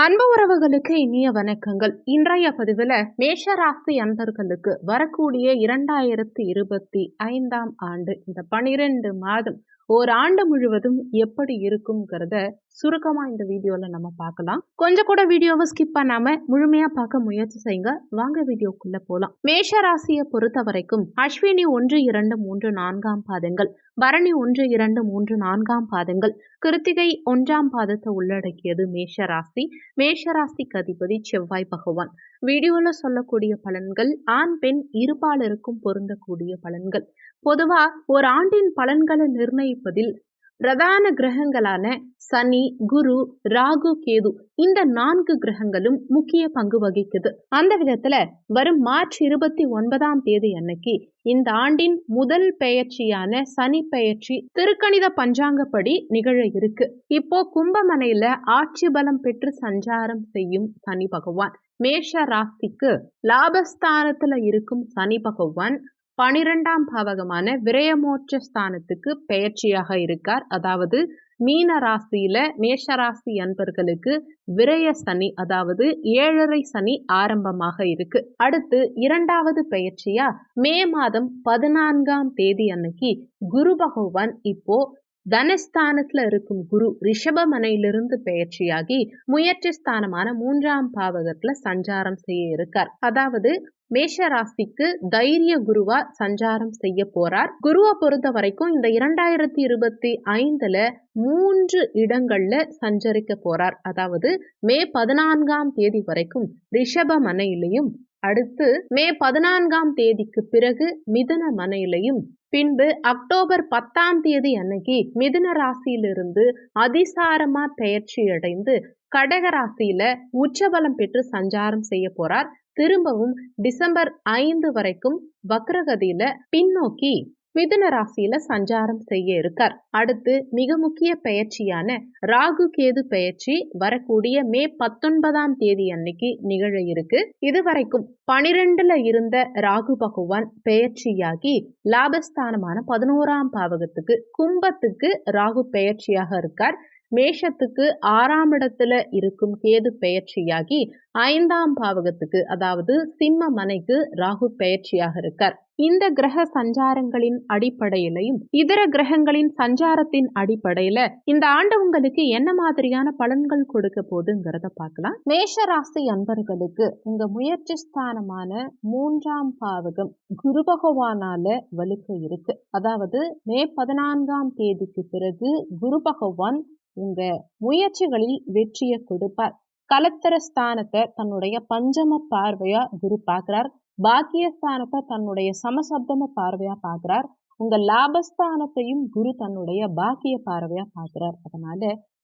அன்பு உறவுகளுக்கு இனிய வணக்கங்கள். இன்றைய பதிவில் மேஷராசி அன்பர்களுக்கு வரக்கூடிய இரண்டாயிரத்தி இருபத்தி ஐந்தாம் ஆண்டு இந்த பனிரெண்டு மாதம் ஓர் ஆண்டு முழுவதும் எப்படி இருக்குங்கிறத சுருக்கமா இந்த வீடியோல நம்ம பார்க்கலாம். கொஞ்சம் கூட வீடியோவை ஸ்கிப் பண்ணாம முழுமையா பார்க்க முயற்சி செய்யுங்க. வாங்க வீடியோக்குள்ள போலாம். மேஷ ராசியை பொறுத்த வரைக்கும் அஸ்வினி ஒன்று இரண்டு மூன்று நான்காம் பாதங்கள் பரணி ஒன்று இரண்டு மூன்று நான்காம் பாதங்கள் கிருத்திகை ஒன்றாம் பாதத்தை உள்ளடக்கியது மேஷ ராசி மேஷ ராசிக்கு அதிபதி செவ்வாய் பகவான். வீடியோல சொல்லக்கூடிய பலன்கள் ஆண் பெண் இருபாலருக்கும் பொருந்தக்கூடிய பலன்கள். பொதுவா ஒரு ஆண்டின் பலன்களை நிர்ணயிப்பதில் பிரதான கிரகங்களான சனி குரு ராகு கேது இந்த நான்கு கிரகங்களும் முக்கிய பங்கு வகிக்குது. அந்த விதத்துல வரும் மார்ச் இருபத்தி ஒன்பதாம் தேதி அன்னைக்கு இந்த ஆண்டின் முதல் பெயர்ச்சியான சனி பெயர்ச்சி திருக்கணித பஞ்சாங்கப்படி நிகழ இருக்கு. இப்போ கும்பமனையில ஆட்சி பலம் பெற்று சஞ்சாரம் செய்யும் சனி பகவான். மேஷ ராசிக்கு லாபஸ்தானத்துல இருக்கும் சனி பகவான் பனிரெண்டாம் பாவகமான விரயமோட்ச ஸ்தானத்துக்கு பெயர்ச்சியாக இருக்கார். அதாவது மீன ராசியில மேஷராசி அன்பர்களுக்கு விரய சனி அதாவது ஏழரை சனி ஆரம்பமாக இருக்கு. அடுத்து இரண்டாவது பெயர்ச்சியா மே மாதம் பதினான்காம் தேதி அன்னைக்கு குரு பகவான் இப்போ தனஸ்தானத்துல இருக்கும் குரு ரிஷபமனையிலிருந்து பெயர்ச்சியாகி முயற்சி ஸ்தானமான மூன்றாம் பாவகத்துல சஞ்சாரம் செய்ய இருக்கார். அதாவது மேஷ ராசிக்கு தைரிய குருவா சஞ்சாரம் செய்ய போறார். குருவை பொறுத்த வரைக்கும் இந்த இரண்டாயிரத்தி இருபத்தி ஐந்துல மூன்று இடங்கள்ல சஞ்சரிக்க போறார். அதாவது மே பதினான்காம் தேதி வரைக்கும் ரிஷப மனையிலையும் அடுத்து மே பதினான்காம் தேதிக்கு பிறகு மிதன மனையிலையும் பின்பு அக்டோபர் பத்தாம் தேதி அன்னைக்கு மிதுன ராசியிலிருந்து அதிசாரமா பெயர்ச்சி அடைந்து கடக ராசியில உச்சபலம் பெற்று சஞ்சாரம் செய்ய போறார். திரும்பவும் டிசம்பர் ஐந்து வரைக்கும் வக்ரகதியில பின்னோக்கி மிதுன ராசியில சஞ்சாரம் செய்ய இருக்கார். அடுத்து மிக முக்கிய பெயர்ச்சியான ராகு கேது பெயர்ச்சி வரக்கூடிய மே பத்தொன்பதாம் தேதி அன்னைக்கு நிகழ இருக்கு. இதுவரைக்கும் பனிரெண்டுல இருந்த ராகு பகவான் பெயர்ச்சியாகி லாபஸ்தானமான பதினோராம் பாவகத்துக்கு கும்பத்துக்கு ராகு பெயர்ச்சியாக இருக்கார். மேஷத்துக்கு ஆறாம் இடத்துல இருக்கும் கேது பெயர்ச்சியாகி ஐந்தாம் பாவகத்துக்கு அதாவது சிம்ம மனைக்கு ராகு பெயர்ச்சியாக இருக்கார். இந்த கிரக சஞ்சாரங்களின் அடிப்படையிலையும் இதர கிரகங்களின் சஞ்சாரத்தின் அடிப்படையில இந்த ஆண்டு உங்களுக்கு என்ன மாதிரியான பலன்கள் கொடுக்க போதுங்கிறத பார்க்கலாம். மேஷ ராசி அன்பர்களுக்கு உங்க முயற்சி ஸ்தானமான மூன்றாம் பாவகம் குரு பகவானால வலுக்க இருக்கு. அதாவது மே பதினான்காம் தேதிக்கு பிறகு குரு பகவான் உங்க முயற்சிகளில் வெற்றியை கொடுப்பார். கலத்தர ஸ்தானத்தை தன்னுடைய பஞ்சம பார்வையா குரு பார்க்கிறார். பாக்கியஸ்தானத்தை தன்னுடைய சமசப்தம பார்வையா பார்க்கிறார். உங்க லாபஸ்தானத்தையும் குரு தன்னுடைய பாக்கிய பார்வையா பார்க்கிறார். அதனால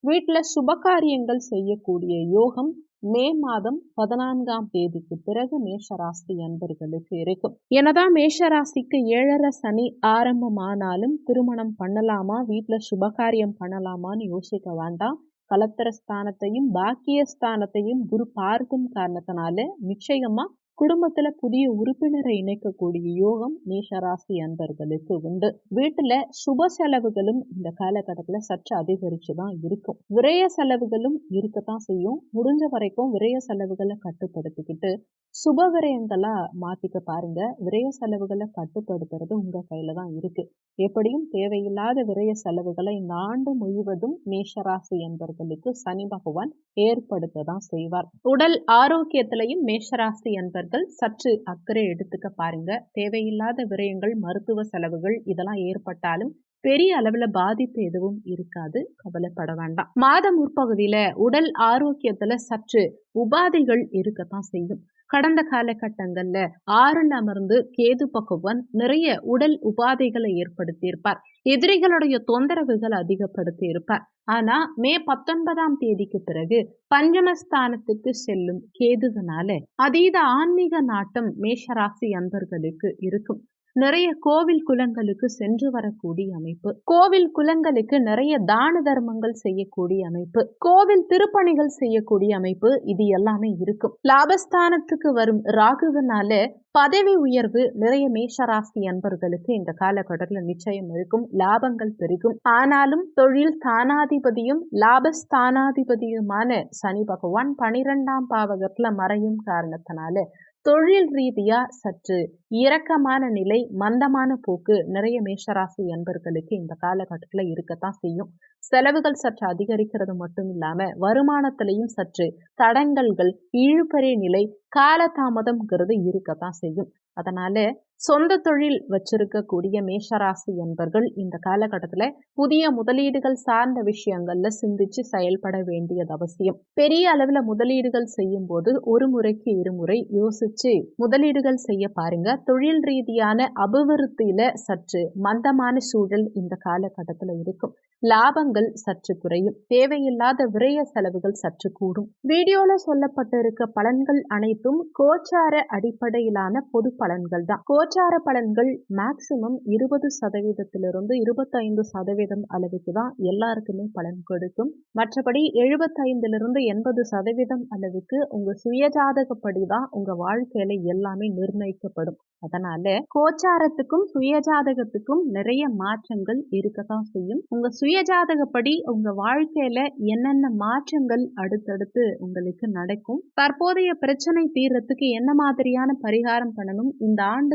வீட்டுல சுபகாரியங்கள் செய்யக்கூடிய யோகம் மே மாதம் பதினான்காம் தேதிக்கு பிறகு மேஷராசி அன்பர்களுக்கு இருக்கும். எனதான் மேஷராசிக்கு ஏழரை சனி ஆரம்பமானாலும் திருமணம் பண்ணலாமா வீட்டுல சுபகாரியம் பண்ணலாமான்னு யோசிக்க வேண்டாம். கலத்தர ஸ்தானத்தையும் பாக்கிய ஸ்தானத்தையும் குரு பார்க்கும் காரணத்தினால நிச்சயமா குடும்பத்துல புதிய உறுப்பினரை இணைக்கக்கூடிய யோகம் மேஷராசி அன்பர்களுக்கு உண்டு. வீட்டுல சுப செலவுகளும் இந்த காலகட்டத்துல சற்று அதிகரிச்சு தான் இருக்கும். விரய செலவுகளும் இருக்கத்தான் செய்யும். முடிஞ்ச வரைக்கும் விரய செலவுகளை கட்டுப்படுத்திக்கிட்டு சுப விரயங்களா மாத்திக்க பாருங்க. விரய செலவுகளை கட்டுப்படுத்துறது உங்க கையில தான் இருக்கு. எப்படியும் தேவையில்லாத விரய செலவுகளை இந்த ஆண்டு முழுவதும் மேஷராசி என்பர்களுக்கு சனி பகவான் ஏற்படுத்த தான் செய்வார். உடல் ஆரோக்கியத்திலையும் மேஷராசி என்பர்கள் சற்று அக்கறை எடுத்துக்க பாருங்க. தேவையில்லாத விரயங்கள் மருத்துவ செலவுகள் இதெல்லாம் ஏற்பட்டாலும் பெரிய அளவுல பாதிப்பு எதுவும் இருக்காது. கவலைப்பட வேண்டாம். மாத முற்பகுதியில உடல் ஆரோக்கியத்துல சற்று உபாதைகள் இருக்கத்தான் செய்யும். கடந்த காலகட்டங்கள்ல ஆறுல அமர்ந்து கேது பகவான் நிறைய உடல் உபாதைகளை ஏற்படுத்தியிருப்பார். எதிரிகளுடைய தொந்தரவுகள் அதிகப்படுத்தி இருப்பார் ஆனா மே பத்தொன்பதாம் தேதிக்கு பிறகு பஞ்சமஸ்தானத்துக்கு செல்லும் கேதுகனால அதீத ஆன்மீக நாட்டம் மேஷராசி அன்பர்களுக்கு இருக்கும். நிறைய கோவில் குலங்களுக்கு சென்று வரக்கூடிய அமைப்பு. கோவில் குலங்களுக்கு நிறைய தான தர்மங்கள் செய்யக்கூடிய அமைப்பு. கோவில் திருப்பணிகள் செய்யக்கூடிய அமைப்பு இது எல்லாமே இருக்கும். லாபஸ்தானத்துக்கு வரும் ராகுவனால பதவி உயர்வு நிறைய மேஷராசி அன்பர்களுக்கு இந்த காலகட்டத்தில் நிச்சயம் இருக்கும். லாபங்கள் பெருகும். ஆனாலும் தொழில் ஸ்தானாதிபதியும் லாபஸ்தானாதிபதியுமான சனி பகவான் பனிரெண்டாம் பாவகத்துல மறையும் காரணத்தினால தொழில் ரீதியா சற்று இரக்கமான நிலை மந்தமான போக்கு நிறைய மேஷராசி அன்பர்களுக்கு இந்த காலகட்டத்தில் இருக்கத்தான் செய்யும். செலவுகள் சற்று அதிகரிக்கிறது மட்டும் இல்லாம வருமானத்திலையும் சற்று தடங்கல்கள் இழுபறி நிலை காலதாமதம்ங்கிறது இருக்கத்தான் செய்யும். அதனால சொந்த தொழில் வச்சிருக்கக்கூடிய மேஷராசி என்பர்கள் இந்த காலகட்டத்தில் புதிய முதலீடுகள் சார்ந்த விஷயங்கள்ல சிந்திச்சு செயல்பட வேண்டியது அவசியம். பெரிய அளவில் முதலீடுகள் செய்யும் போது ஒரு முறைக்கு இருமுறை யோசிச்சு முதலீடுகள் செய்ய பாருங்க. தொழில் ரீதியான அபிவிருத்தியில சற்று மந்தமான சூழல் இந்த காலகட்டத்தில் இருக்கும். லாபங்கள் சற்று குறையும். தேவையில்லாத விரய செலவுகள் சற்று கூடும். வீடியோல சொல்லப்பட்டிருக்க பலன்கள் அனைத்தும் கோச்சார அடிப்படையிலான பொது பலன்கள் தான். கோச்சார பலன்கள் மேக்சிமம் இருபது சதவீதத்திலிருந்து இருபத்தைந்து சதவீதம் அளவுக்கு தான் எல்லாருக்குமே பலன் கொடுக்கும். மற்றபடி எழுபத்தைந்திலிருந்து எண்பது சதவீதம் அளவுக்கு உங்க சுயஜாதகப்படி தான் உங்க வாழ்க்கையில எல்லாமே நிர்ணயிக்கப்படும். அதனால கோச்சாரத்துக்கும் சுயஜாதகத்துக்கும் நிறைய மாற்றங்கள் இருக்கத்தான் செய்யும். உங்க சுயஜாதகப்படி உங்க வாழ்க்கையில என்னென்ன மாற்றங்கள் அடுத்தடுத்து உங்களுக்கு நடக்கும். தற்போதைய பிரச்சனை தீர்றதுக்கு என்ன மாதிரியான பரிகாரம் பண்ணணும்? இந்த ஆண்டு